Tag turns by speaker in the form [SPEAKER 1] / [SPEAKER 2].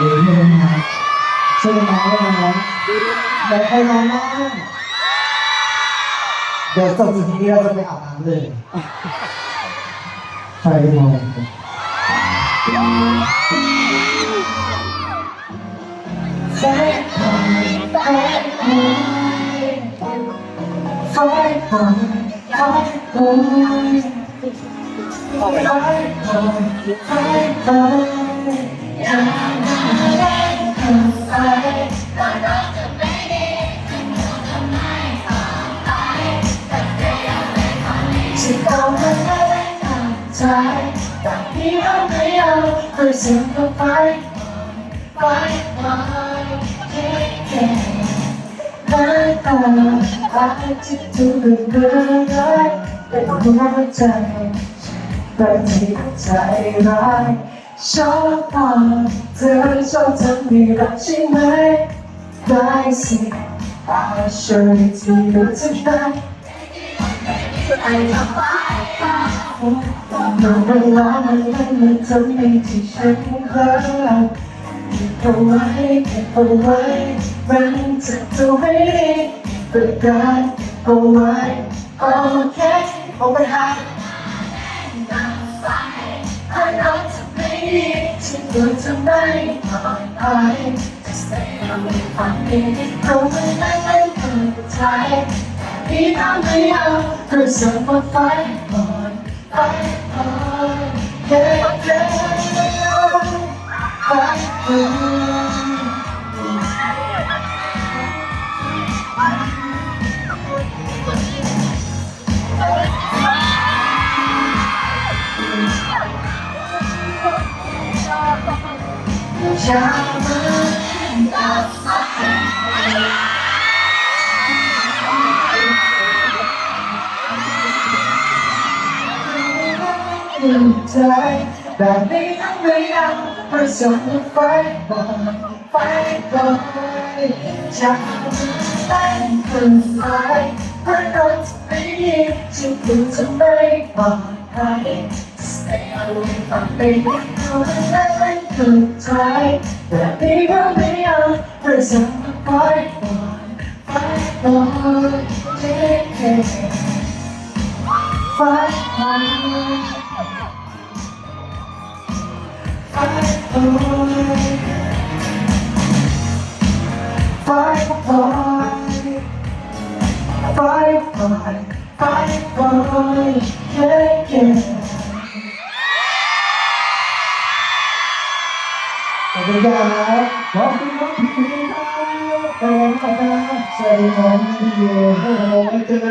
[SPEAKER 1] หรือไม่นะช่วยกันน้องด้วยนะเดี๋ยวใครน้องบ้างเดี๋ยวจบจากที่นี้เราจะไปอาบน้ำเลยใครมอง
[SPEAKER 2] ไฟคอยไฟคอยไฟคอยไฟคอยไฟคอยไฟคอยอย ใจแต่ที่เราไม่เอาคือสิ่งที่ไฟไฟไฟเท่เท่ไฟไฟไฟที่ทุกเรื่องร้ายเป็นหัวใจเป็นที่ใจร้ายชอบพอเธอชอบทำให้รักใช่ไหมได้สิอาช่วยที่รู้สึกได้ไอ้ไฟไฟมันเวลามันมันทำให้ที่ฉันเพ้อเก็บเอาไว้เก็บเอาไว้มันจะดูไม่ดีเป็นการเอาไว้โอเคเอาไปหาให้เราจะไม่ดีฉันควรจะไม่ปล่อยไปจะใส่เราในความดีเราไม่ได้เล่นกับใจที่ทำให้เราเพื่อสมไฟก่อน ใจแบบนี้ต้องไม่เอาเพราะส่งไฟบอยไฟบอยจากแต่งคืนไฟเพราะเราจะไม่ดีฉันควรจะไม่ปล่อยให้ Stay away from me เราไม่ได้คือใจแบบนี้ก็ไม่เอาเพราะส่งไฟบอยไฟบอยเท่ๆไฟบอย Fight boy, fight boy, fight boy, fight boy, yeah, yeah.
[SPEAKER 1] ขอบ คุณครับขอบคุณน้องพี่ครับขอบคุณครับสวัสดีครับพี่โยโอ้โหเจอ